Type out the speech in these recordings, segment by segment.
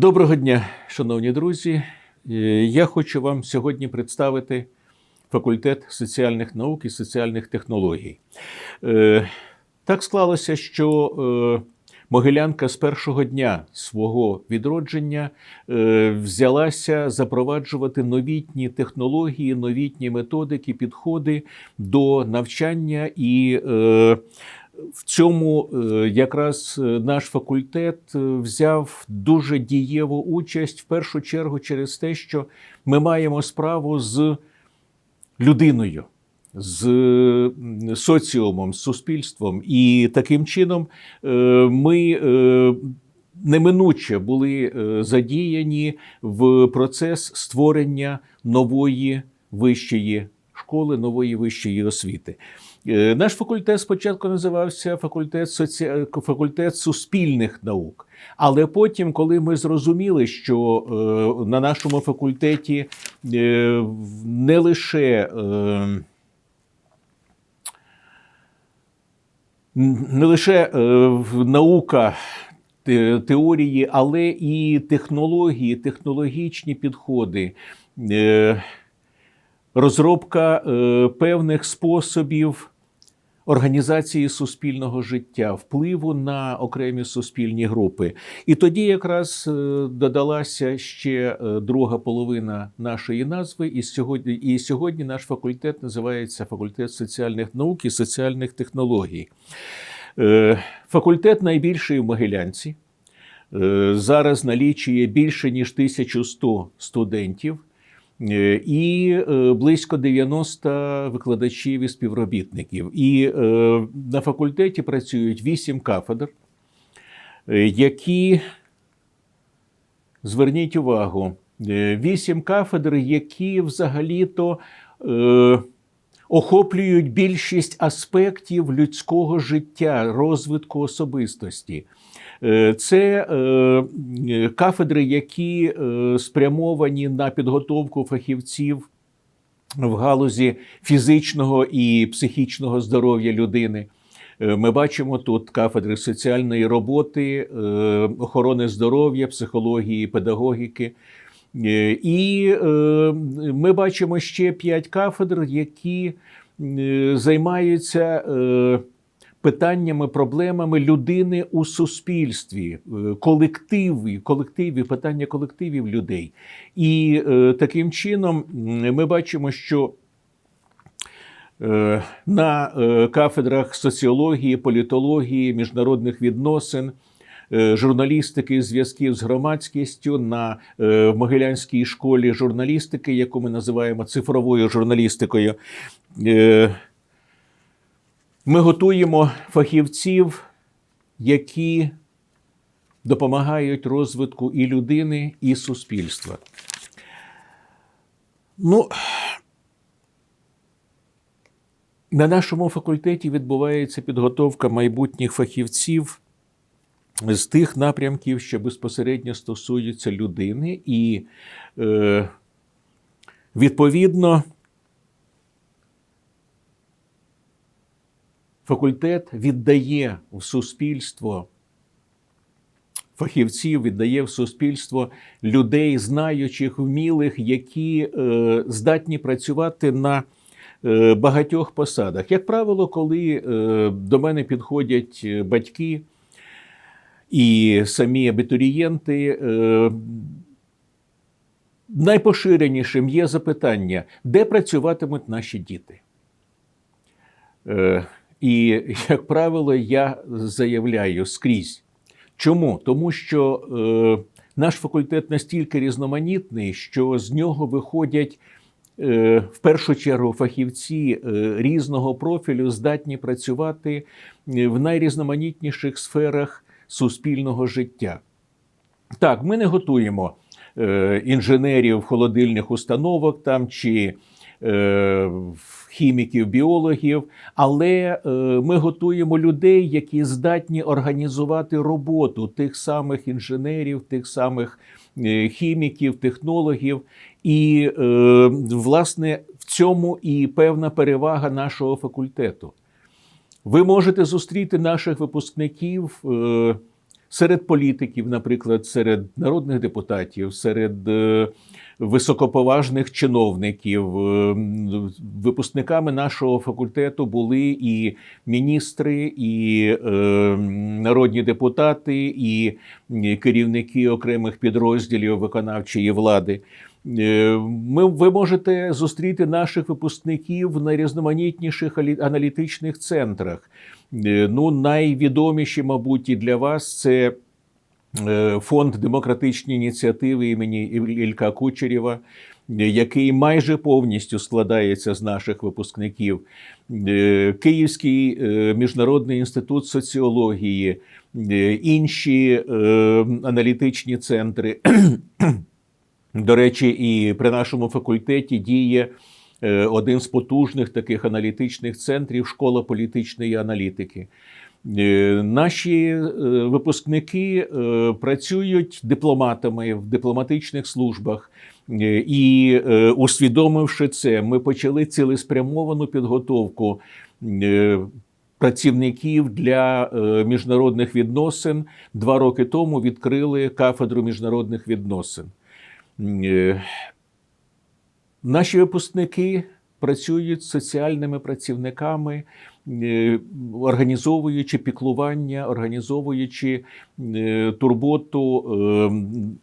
Доброго дня, шановні друзі. Е, Я хочу вам сьогодні представити факультет соціальних наук і соціальних технологій. Е, Так склалося, що е, Могилянка з першого дня свого відродження взялася запроваджувати новітні технології, новітні методики, підходи до навчання і в цьому е, якраз е, наш факультет е, взяв дуже дієву участь в першу чергу через те, що ми маємо справу з людиною, з соціумом, з суспільством. І таким чином ми неминуче були задіяні в процес створення нової вищої школи, нової вищої освіти. Е, Наш факультет спочатку називався факультет, соці... факультет суспільних наук. Але потім, коли ми зрозуміли, що е, на нашому факультеті е, не лише не лише наука теорії, але і технології, технологічні підходи, розробка е, певних способів організації суспільного життя, впливу на окремі суспільні групи. І тоді якраз е, додалася ще е, друга половина нашої назви, і сьогодні, і сьогодні наш факультет називається факультет соціальних наук і соціальних технологій. Факультет найбільший в Могилянці. Зараз налічує більше ніж 1100 студентів і е, близько 90 викладачів і співробітників. І е, на факультеті працюють 8 кафедр, е, які зверніть увагу, е, вісім кафедр, які взагалі-то е, охоплюють більшість аспектів людського життя, розвитку особистості. Е, Це е, кафедри, які е, спрямовані на підготовку фахівців в галузі фізичного і психічного здоров'я людини. Ми бачимо тут кафедри соціальної роботи, охорони здоров'я, психології, педагогіки. І ми бачимо ще п'ять кафедр, які займаються питаннями, проблемами людини у суспільстві, е, колективі, колективі, питання колективів людей. І е, таким чином ми бачимо, що Е, на кафедрах соціології, політології, міжнародних відносин, журналістики, зв'язків з громадськістю на е, Могилянській школі журналістики, яку ми називаємо цифровою журналістикою. Е, Ми готуємо фахівців, які допомагають розвитку і людини, і суспільства. Ну, На нашому факультеті відбувається підготовка майбутніх фахівців з тих напрямків, що безпосередньо стосуються людини, і е, відповідно факультет віддає в суспільство фахівців, віддає в суспільство людей, знаючих, вмілих, які е, здатні працювати на е, багатьох посадах. Як правило, коли е, до мене підходять е, батьки і самі абітурієнти, е, найпоширенішим є запитання, де працюватимуть наші діти. І, як правило, я заявляю скрізь. Чому? Тому що е, наш факультет настільки різноманітний, що з нього виходять е, в першу чергу фахівці е, різного профілю, здатні працювати е, в найрізноманітніших сферах суспільного життя. Так, ми не готуємо е, інженерів холодильних установок там чи хіміків, біологів, але е, ми готуємо людей, які здатні організувати роботу тих самих інженерів, тих самих е, хіміків, технологів. І, е, власне, в цьому і певна перевага нашого факультету. Ви можете зустріти наших випускників. Серед політиків, наприклад, серед народних депутатів, серед е, високоповажних чиновників. Е, Випускниками нашого факультету були і міністри, і е, народні депутати, і керівники окремих підрозділів виконавчої влади. Ми, ви можете зустріти наших випускників в найрізноманітніших алі- аналітичних центрах. Е, Ну, найвідоміші, мабуть, і для вас це е, фонд демократичні ініціативи імені Ілька Кучерєва, е, який майже повністю складається з наших випускників. Київський міжнародний інститут соціології, інші аналітичні центри. До речі, і при нашому факультеті діє один з потужних таких аналітичних центрів школа політичної аналітики. Е, Наші е, випускники е, працюють дипломатами в дипломатичних службах, Е, і е, усвідомивши це, ми почали цілеспрямовану підготовку е, працівників для е, міжнародних відносин. Два роки тому відкрили кафедру міжнародних відносин. Наші випускники працюють соціальними працівниками, е, організовуючи піклування, організовуючи е, турботу, е,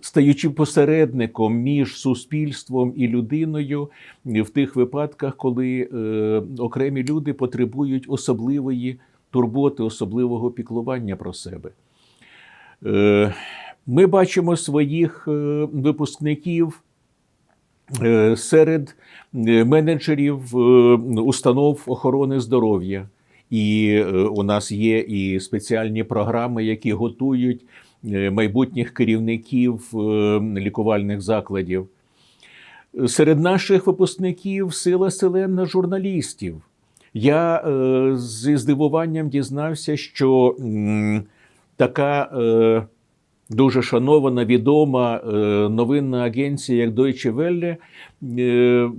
стаючи посередником між суспільством і людиною в тих випадках, коли окремі люди потребують особливої турботи, особливого піклування про себе. Ми бачимо своїх випускників серед е, менеджерів е, установ охорони здоров'я. І е, у нас є і спеціальні програми, які готують е, майбутніх керівників е, лікувальних закладів. Серед наших випускників сила селена журналістів. Я е, зі здивуванням дізнався, що така е, дуже шанована, відома е, новинна агенція, як Deutsche Welle, е,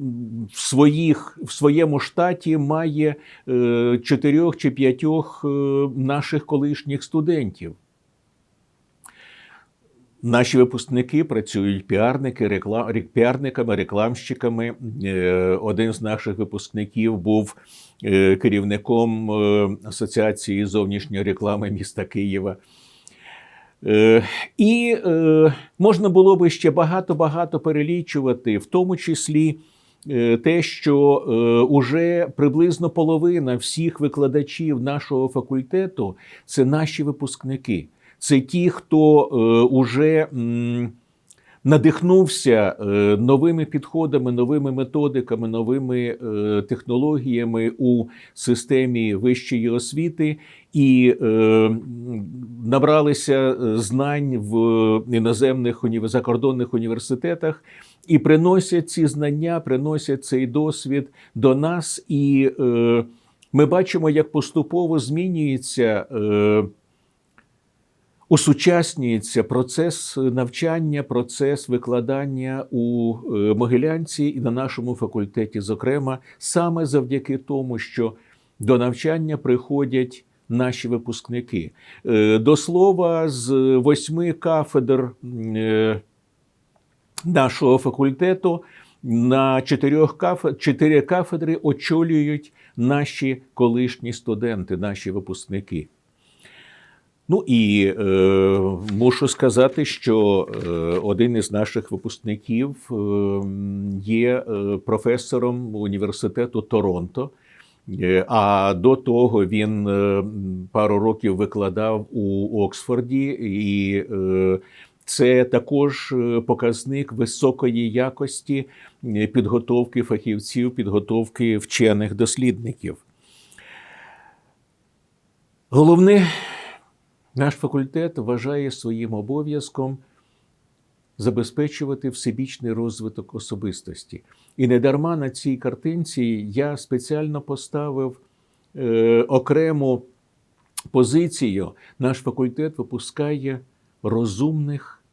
в, своїх, в своєму штаті має е, чотирьох чи п'ятьох наших колишніх студентів. Наші випускники працюють піарники, реклам, піарниками, рекламщиками. Один з наших випускників був керівником Асоціації зовнішньої реклами міста Києва. Е, І е, можна було би ще багато-багато перелічувати, в тому числі е, те, що уже приблизно половина всіх викладачів нашого факультету це наші випускники. Це ті, хто уже надихнувся е, новими підходами, новими методиками, новими е, технологіями у системі вищої освіти і е, набралися знань в іноземних закордонних університетах і приносять ці знання, приносять цей досвід до нас. І е, ми бачимо, як поступово змінюється. Е, Усучаснюється процес навчання, процес викладання у е, Могилянці і на нашому факультеті, зокрема, саме завдяки тому, що до навчання приходять наші випускники. Е, До слова, з восьми кафедр е, нашого факультету на чотирьох кафедр, чотири кафедри очолюють наші колишні студенти, наші випускники. Ну і е, мушу сказати, що е, один із наших випускників е, є е, професором університету Торонто. Е, А до того він е, пару років викладав у Оксфорді, і це також показник високої якості підготовки фахівців, підготовки вчених дослідників. Головне, наш факультет вважає своїм обов'язком забезпечувати всебічний розвиток особистості. І недарма на цій картинці я спеціально поставив е, окрему позицію. Наш факультет випускає розумних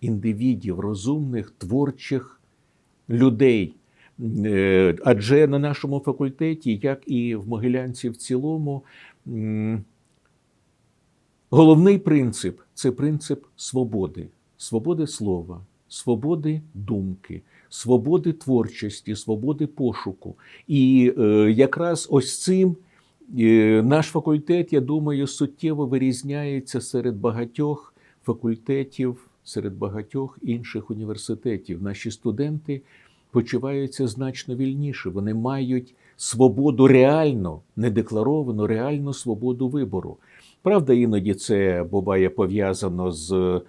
індивідів, розумних творчих людей. Е, Адже на нашому факультеті, як і в Могилянці в цілому, головний принцип це принцип свободи, свободи слова, свободи думки, свободи творчості, свободи пошуку. І е, якраз ось цим е, наш факультет, я думаю, суттєво вирізняється серед багатьох факультетів, серед багатьох інших університетів. Наші студенти почуваються значно вільніше. Вони мають свободу реальну, не декларовану, реальну свободу вибору. Правда, іноді це буває пов'язано з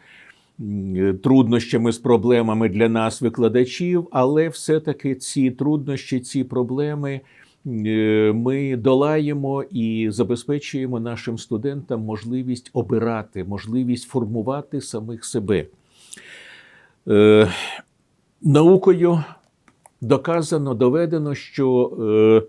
труднощами, з проблемами для нас, викладачів, але все-таки ці труднощі, ці проблеми е, ми долаємо і забезпечуємо нашим студентам можливість обирати, можливість формувати самих себе. Е, Наукою доказано, доведено, що е,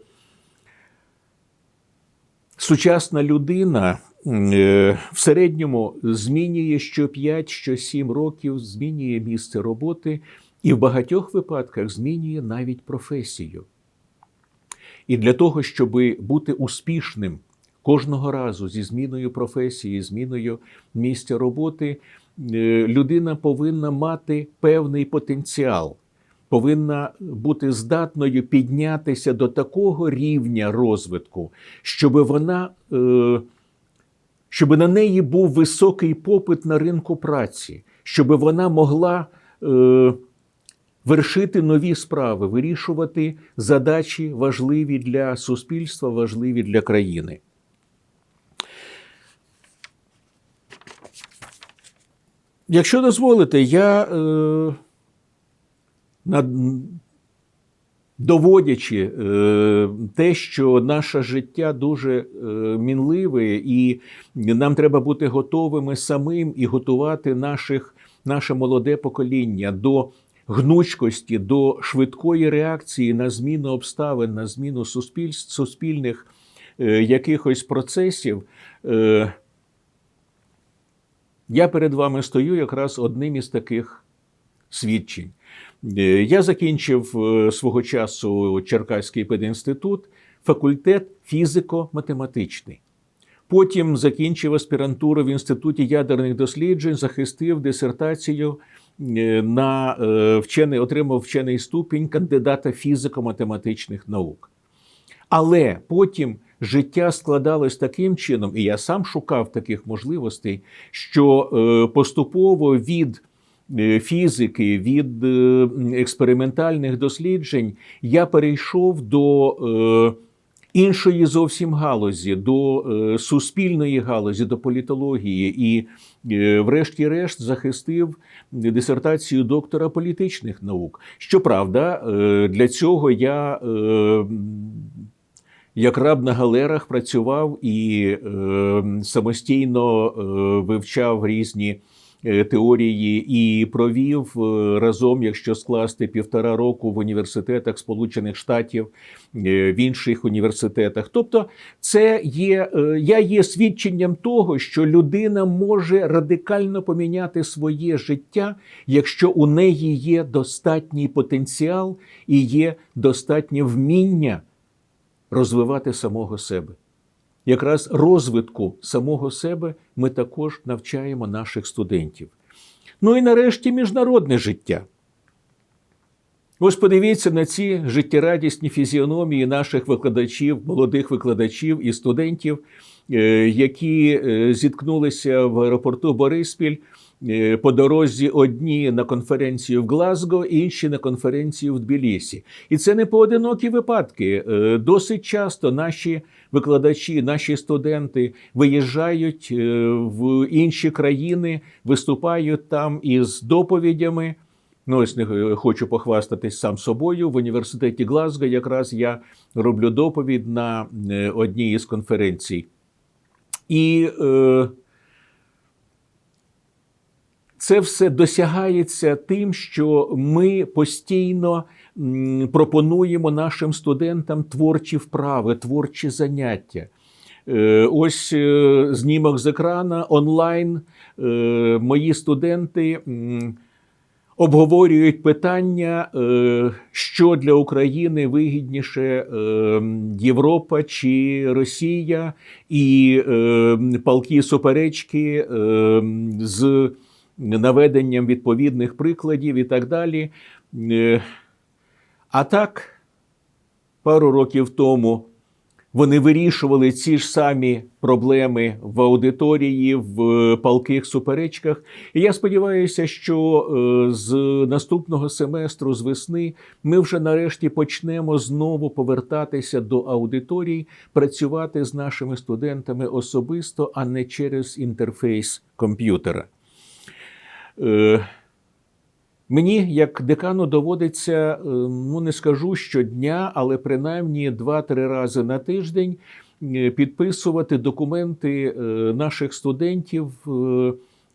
сучасна людина в середньому змінює що 5, що 7 років, змінює місце роботи і в багатьох випадках змінює навіть професію. І для того, щоб бути успішним кожного разу зі зміною професії, зміною місця роботи, е, людина повинна мати певний потенціал, повинна бути здатною піднятися до такого рівня розвитку, щоб вона. е, щоб на неї був високий попит на ринку праці, щоб вона могла е, вершити нові справи, вирішувати задачі важливі для суспільства, важливі для країни. Якщо дозволите, я е, над, доводячи е, те, що наше життя дуже е, мінливе, і нам треба бути готовими самим і готувати наших, наше молоде покоління до гнучкості, до швидкої реакції на зміну обставин, на зміну суспіль, суспільних е, якихось процесів. Я перед вами стою якраз одним із таких свідчень. Е, Я закінчив е, свого часу Черкаський пединститут, факультет фізико-математичний. Потім закінчив аспірантуру в Інституті ядерних досліджень, захистив дисертацію е, на вчений, отримав вчений ступінь кандидата фізико-математичних наук. Але потім життя складалось таким чином, і я сам шукав таких можливостей, що поступово від фізики, від е, експериментальних досліджень я перейшов до е, іншої зовсім галузі, до е, суспільної галузі, до політології, і, е, врешті-решт, захистив дисертацію доктора політичних наук. Щоправда, е, для цього я. е, як раб на галерах працював і е, самостійно е, вивчав різні е, теорії і провів е, разом, якщо скласти півтора року в університетах Сполучених Штатів, е, в інших університетах. Тобто, це є е, я є свідченням того, що людина може радикально поміняти своє життя, якщо у неї є достатній потенціал і є достатнє вміння розвивати самого себе. Якраз розвитку самого себе ми також навчаємо наших студентів. Ну і нарешті міжнародне життя. Ось подивіться на ці життєрадісні фізіономії наших викладачів, молодих викладачів і студентів, е, які е, зіткнулися в аеропорту Бориспіль по дорозі одні на конференцію в Глазго, інші на конференцію в Тбілісі. І це не поодинокі випадки. Е, Досить часто наші викладачі, наші студенти виїжджають е, в інші країни, виступають там із доповідями. Ну, ось не хочу похвастатись сам собою. В університеті Глазго якраз я роблю доповідь на е, одній із конференцій. І е, це все досягається тим, що ми постійно пропонуємо нашим студентам творчі вправи, творчі заняття. Е, Ось е, знімок з екрана онлайн. Е, Мої студенти. обговорюють питання, що для України вигідніше Європа чи Росія, і палкі суперечки з наведенням відповідних прикладів і так далі. Е, А так, пару років тому вони вирішували ці ж самі проблеми в аудиторії, в палких суперечках. І я сподіваюся, що е, з наступного семестру, з весни, ми вже нарешті почнемо знову повертатися до аудиторій, працювати з нашими студентами особисто, а не через інтерфейс комп'ютера. Е, Мені, як декану, доводиться, е, ну не скажу щодня, але принаймні 2-3 рази на тиждень е, підписувати документи наших студентів,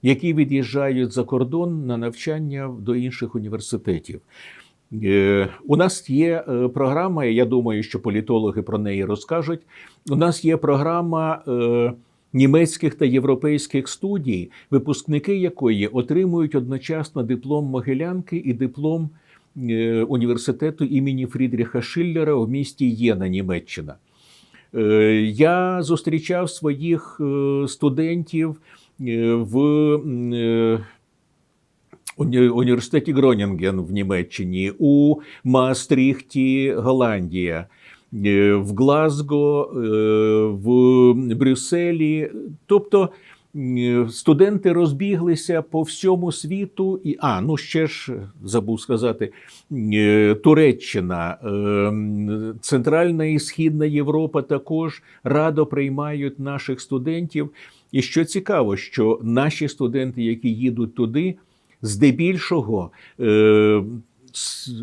які від'їжджають за кордон на навчання до інших університетів. У нас є програма, я думаю, що політологи про неї розкажуть. У нас є програма німецьких та європейських студій, випускники якої отримують одночасно диплом Могилянки і диплом е, університету імені Фрідріха Шиллера у місті Єна, Німеччина. Е, Я зустрічав своїх е, студентів в університеті Гронінген в Німеччині, у Маастріхті, Голландія, в Глазго, е, в Брюсселі. Тобто е, студенти розбіглися по всьому світу, і а ну ще ж забув сказати, е, Туреччина, е, Центральна і Східна Європа також радо приймають наших студентів. І що цікаво, що наші студенти, які їдуть туди, здебільшого е,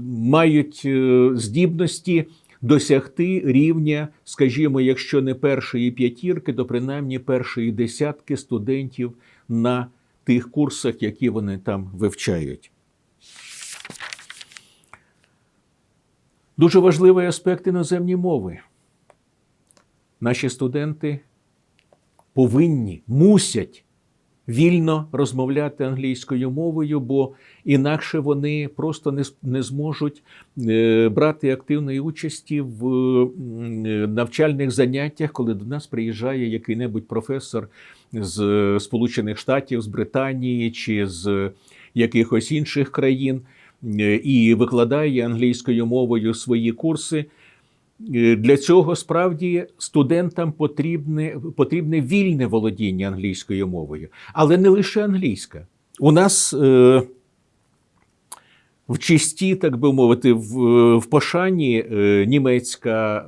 мають е, здібності досягти рівня, скажімо, якщо не першої п'ятірки, то принаймні першої десятки студентів на тих курсах, які вони там вивчають. Дуже важливий аспект іноземні мови. Наші студенти повинні, мусять вільно розмовляти англійською мовою, бо інакше вони просто не, не зможуть е, брати активної участі в е, навчальних заняттях, коли до нас приїжджає який-небудь професор з е, Сполучених Штатів, з Британії чи з якихось інших країн і викладає англійською мовою свої курси. Е, Для цього справді студентам потрібне, потрібне вільне володіння англійською мовою, але не лише англійська. У нас е, в чисті, так би мовити, в, в пошані е, німецька,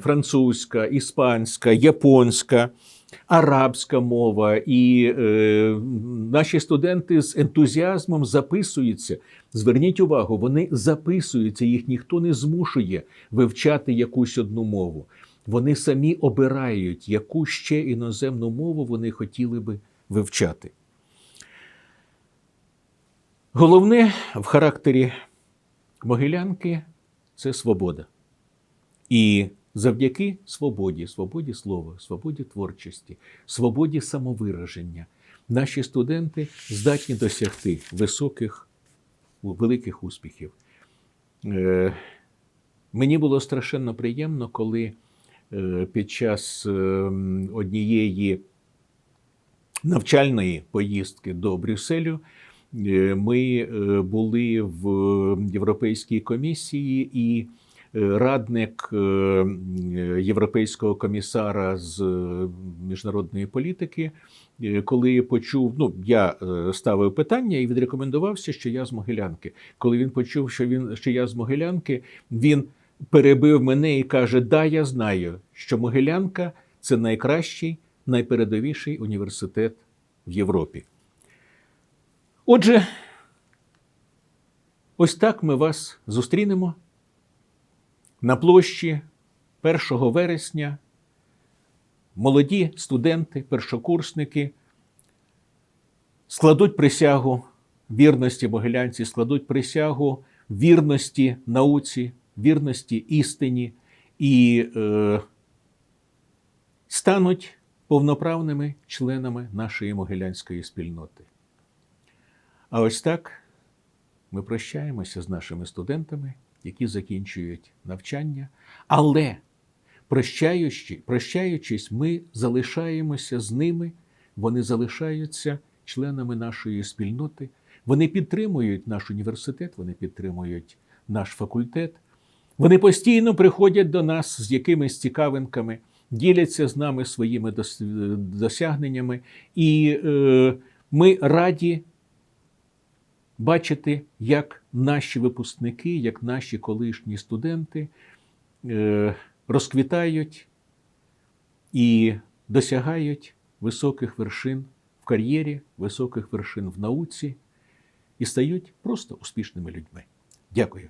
французька, іспанська, японська, арабська мова, і е, наші студенти з ентузіазмом записуються. Зверніть увагу, вони записуються, їх ніхто не змушує вивчати якусь одну мову. Вони самі обирають, яку ще іноземну мову вони хотіли би вивчати. Головне в характері Могилянки це свобода. І завдяки свободі, свободі слова, свободі творчості, свободі самовираження, наші студенти здатні досягти високих, великих успіхів. Е, Мені було страшенно приємно, коли е, під час е, однієї навчальної поїздки до Брюсселю е, ми були в Європейській комісії і радник е, європейського комісара з е, міжнародної політики, е, коли почув, ну я ставив питання і відрекомендувався, що я з Могилянки. Коли він почув, що він що я з Могилянки, він перебив мене і каже: Да, я знаю, що Могилянка це найкращий, найпередовіший університет в Європі. Отже, ось так ми вас зустрінемо на площі 1 вересня. Молоді студенти, першокурсники складуть присягу вірності Могилянці, складуть присягу вірності науці, вірності істині і е, стануть повноправними членами нашої могилянської спільноти. А ось так ми прощаємося з нашими студентами, які закінчують навчання, але прощаючи, прощаючись, ми залишаємося з ними, вони залишаються членами нашої спільноти, вони підтримують наш університет, вони підтримують наш факультет. Вони постійно приходять до нас з якимись цікавинками, діляться з нами своїми досягненнями, і е, ми раді бачити, як наші випускники, як наші колишні студенти е, розквітають і досягають високих вершин в кар'єрі, високих вершин в науці і стають просто успішними людьми. Дякую.